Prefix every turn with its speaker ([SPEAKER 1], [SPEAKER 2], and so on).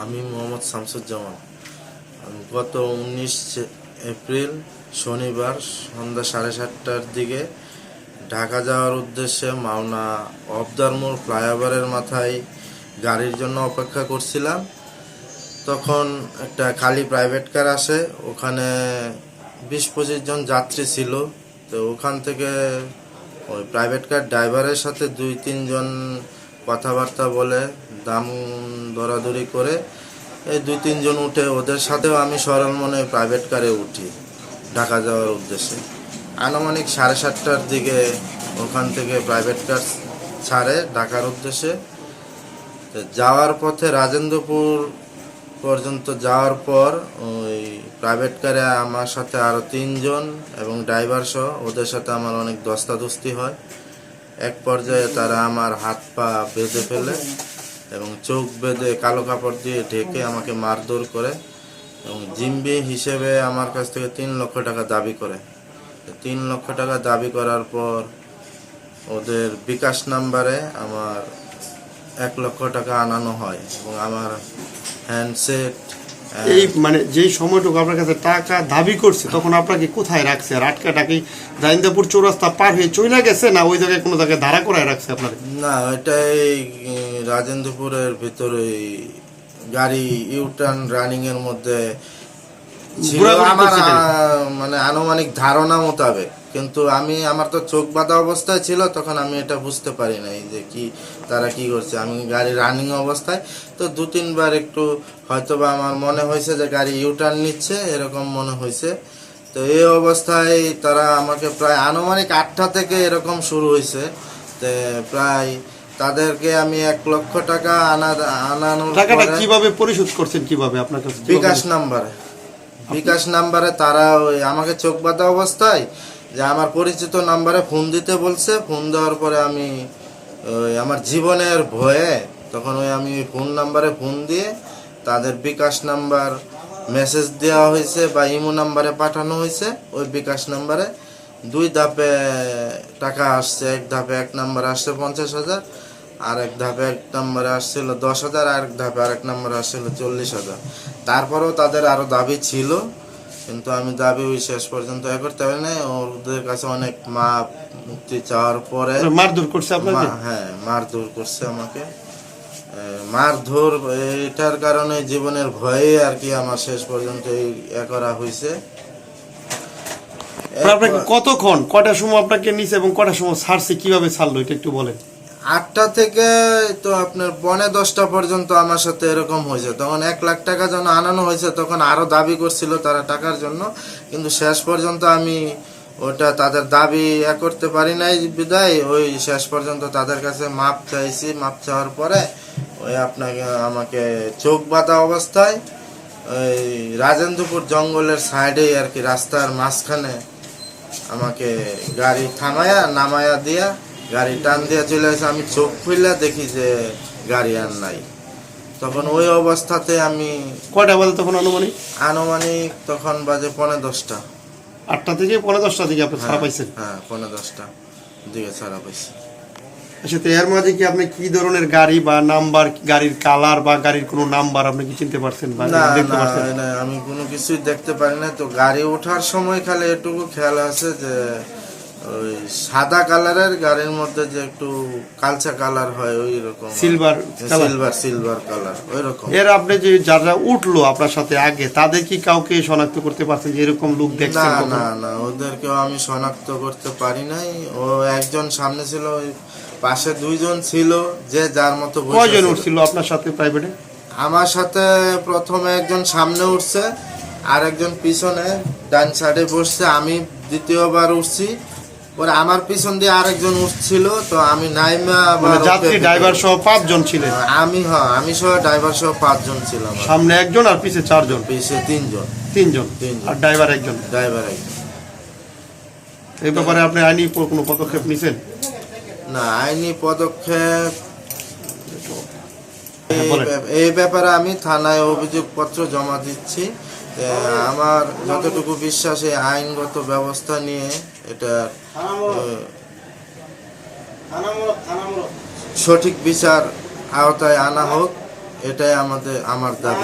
[SPEAKER 1] আমি মোহাম্মদ শামসুজ্জামান। গত উনিশ এপ্রিল শনিবার সন্ধ্যা সাড়ে সাতটার দিকে ঢাকা যাওয়ার উদ্দেশ্যে মাওনা অবদার মোড় ফ্লাইওভারের মাথায় গাড়ির জন্য অপেক্ষা করছিলাম। তখন একটা খালি প্রাইভেট কার আসে, ওখানে বিশ পঁচিশ জন যাত্রী ছিল। তো ওখান থেকে ওই প্রাইভেট কার ড্রাইভারের সাথে দুই তিনজন কথাবার্তা বলে, দাম দরাদরি করে এই দুই, তিনজন উঠে ওদের সাথেও আমি সরল মনে প্রাইভেট কারে উঠি, ঢাকা যাওয়ার উদ্দেশ্যে। আনুমানিক সাড়ে সাতটার দিকে ওখান থেকে প্রাইভেট কার ছাড়ে ঢাকার উদ্দেশ্যে। যাওয়ার পথে রাজেন্দ্রপুর পর্যন্ত যাওয়ার পর ওই প্রাইভেট কারে আমার সাথে আরও তিনজন এবং ড্রাইভার সহ ওদের সাথে আমার অনেক দস্তাদস্তি হয়। এক পর্যায়ে তারা আমার হাত পা বেঁধে ফেলে এবং চোখ বেঁধে কালো কাপড় দিয়ে ঢেকে আমাকে মারধর করে এবং জিম্বি হিসেবে আমার কাছ থেকে তিন লক্ষ টাকা দাবি করে। তিন লক্ষ টাকা দাবি করার পর ওদের বিকাশ নাম্বারে আমার এক লক্ষ টাকা আনানো হয় এবং আমার হ্যান্ডসেট
[SPEAKER 2] এই মানে যেই সময়টুকু আপনার কাছে টাকা দাবি করছে তখন আপনাকে কোথায় রাখছে? আর জাইন্দাপুর চৌরাস্তা পার হয়ে চলে গেছে না ওই জায়গায় কোনো জায়গায় দাঁড়া করায় রাখছে আপনার?
[SPEAKER 1] না এটাই উম, রাজেন্দ্রপুরের ভিতরে গাড়ি ইউটার্ন রানিং এর মধ্যে আমার মানে আনুমানিক ধারণা মোতাবেক। কিন্তু আমি আমার তো চোখ বাঁধা অবস্থায় ছিল তখন আমি এটা বুঝতে পারি নাই যে কি তারা কি করছে। আমি গাড়ি রানিং অবস্থায় তো দু তিনবার একটু হয়তোবা আমার মনে হয়েছে যে গাড়ি ইউটার্ন নিচ্ছে এরকম মনে হয়েছে। তো এই অবস্থায় তারা আমাকে প্রায় আনুমানিক আটটা থেকে এরকম শুরু হয়েছে। তো প্রায় তাদেরকে আমি এক লক্ষ টাকা আনা আনানোর
[SPEAKER 2] টাকাটা কীভাবে পরিশোধ করছেন কীভাবে আপনার কাছে? কিভাবে-
[SPEAKER 1] বিকাশ নাম্বারে। বিকাশ নাম্বারে তারা ওই আমাকে চোখ বাঁধা অবস্থায় যে আমার পরিচিত নাম্বারে ফোন দিতে বলছে, ফোন দেওয়ার পরে আমি আমার জীবনের ভয়ে তখন ওই আমি ফোন নাম্বারে ফোন দিয়ে তাদের বিকাশ নাম্বার মেসেজ দেওয়া হয়েছে বা ইমো নাম্বারে পাঠানো হয়েছে, ওই বিকাশ নাম্বারে দুই ধাপে টাকা আসছে, এক ধাপে এক নাম্বারে আসছে পঞ্চাশ হাজার, আর এক ধাপে এক নম্বরে আসছিল দশ হাজার, আর এক ধাপে আরেক নম্বরে আসছিল চল্লিশ হাজার। তারপরেও তাদের আরও দাবি ছিল কিন্তু আমি দাবি ওই শেষ পর্যন্ত এ করতে পারি নাই। ওদের কাছে অনেক মা মুক্তি চাওয়ার পরে
[SPEAKER 2] মারধর করছে আপনাকে?
[SPEAKER 1] হ্যাঁ মারধর করছে আমাকে। মারধর এটার কারণে জীবনের ভয়ে আর কি আমার শেষ পর্যন্ত এ করা হয়েছে
[SPEAKER 2] আপনাকে কতক্ষণ কটার সময় আপনাকে নিছে এবং কটার সময় ছাড়ছে? কীভাবে ছাড়লো এটা একটু বলেন।
[SPEAKER 1] আটটা থেকে তো আপনার পনে দশটা পর্যন্ত আমার সাথে এরকম হয়েছে। তখন এক লাখ টাকা যেন আনানো হয়েছে, তখন আরও দাবি করছিল তারা টাকার জন্য। কিন্তু শেষ পর্যন্ত আমি ওটা তাদের দাবি এ করতে পারি নাই বিদায়। ওই শেষ পর্যন্ত তাদের কাছে মাপ চাইছি, মাপ চাওয়ার পরে ওই আপনাকে, আমাকে চোখ বাঁধা অবস্থায় ওই রাজেন্দ্রপুর জঙ্গলের সাইডেই আর কি রাস্তার মাঝখানে আমাকে গাড়ি থামায়া, নামায়া দিয়া গাড়ি টান দিয়ে চলে আসে আমি চোখ খুললে দেখি যে গাড়ি আর নাই। তখন ওই অবস্থাতে আমি
[SPEAKER 2] কয়টা বাজে তখন আনুমানিক?
[SPEAKER 1] আনুমানিক তখন বাজে পনে দশটা।
[SPEAKER 2] আটটা থেকে পনেরো দশটা দিকে আপনি ছাড়া পাইছেন?
[SPEAKER 1] হ্যাঁ পনে দশটা দিকে ছাড়া পাইছি।
[SPEAKER 2] আচ্ছা তো এর মাঝে কি আপনি কি ধরনের গাড়ি বা নাম্বার গাড়ির কালার বা গাড়ির কোনো নাম্বার আপনি কি চিনতে পারছেন বা দেখতে পারছেন?
[SPEAKER 1] না, আমি কোনো কিছুই দেখতে পারি না। তো গাড়ি ওঠার সময় খালি এটুকু খেয়াল আছে যে ওই সাদা কালারের গাড়ির মধ্যে যে একটু কালচা কালার হয় ওই রকম।
[SPEAKER 2] সিলভার
[SPEAKER 1] সিলভার সিলভার কালার ওই রকম।
[SPEAKER 2] এর আপনি যে যারা উঠল আপনার সাথে আগে তাদের কি কাউকে শনাক্ত করতে পারছেন যে এরকম লোক
[SPEAKER 1] না
[SPEAKER 2] দেখছেন কখনো?
[SPEAKER 1] না না ওদেরকেও আমি শনাক্ত করতে পারি নাই। ও একজন সামনে ছিল ওই পাশে দুইজন ছিল যে যার মতো বসে
[SPEAKER 2] কয়জন উঠছিল আপনার সাথে প্রাইভেটে
[SPEAKER 1] আমার সাথে প্রথমে একজন সামনে উঠছে আর একজন পিছনে ডান সাইডে বসছে আমি দ্বিতীয়বার উঠছি। পরে আমার পিছন দিয়ে আরেকজন উঠছিল তো আমি নাইমা
[SPEAKER 2] মানে যাত্রী ড্রাইভার সহ পাঁচজন ছিলেন?
[SPEAKER 1] আমি হ্যাঁ আমি সহ ড্রাইভার সহ পাঁচজন ছিলাম।
[SPEAKER 2] সামনে একজন আর পিছে চারজন?
[SPEAKER 1] পিছে তিনজন।
[SPEAKER 2] তিনজন?
[SPEAKER 1] তিনজন।
[SPEAKER 2] আর ড্রাইভার একজন?
[SPEAKER 1] ড্রাইভার একজন।
[SPEAKER 2] এই ব্যাপারে আপনি আইনি কোনো পদক্ষেপ নিছেন?
[SPEAKER 1] না আইনি পদক্ষেপ
[SPEAKER 2] হ্যাঁ,
[SPEAKER 1] এই ব্যাপারে আমি থানায় অভিযোগপত্র জমা দিচ্ছি। আমার যতটুকু বিশ্বাস আইনগত ব্যবস্থা নিয়ে এটা সঠিক বিচার আওতায় আনা হোক এটাই আমাদের আমার দাবি।